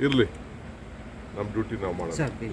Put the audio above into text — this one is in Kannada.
ಇರಲಿ. ನಮ್ಮ ಡ್ಯೂಟಿ ನಾವು ಮಾಡೋಣ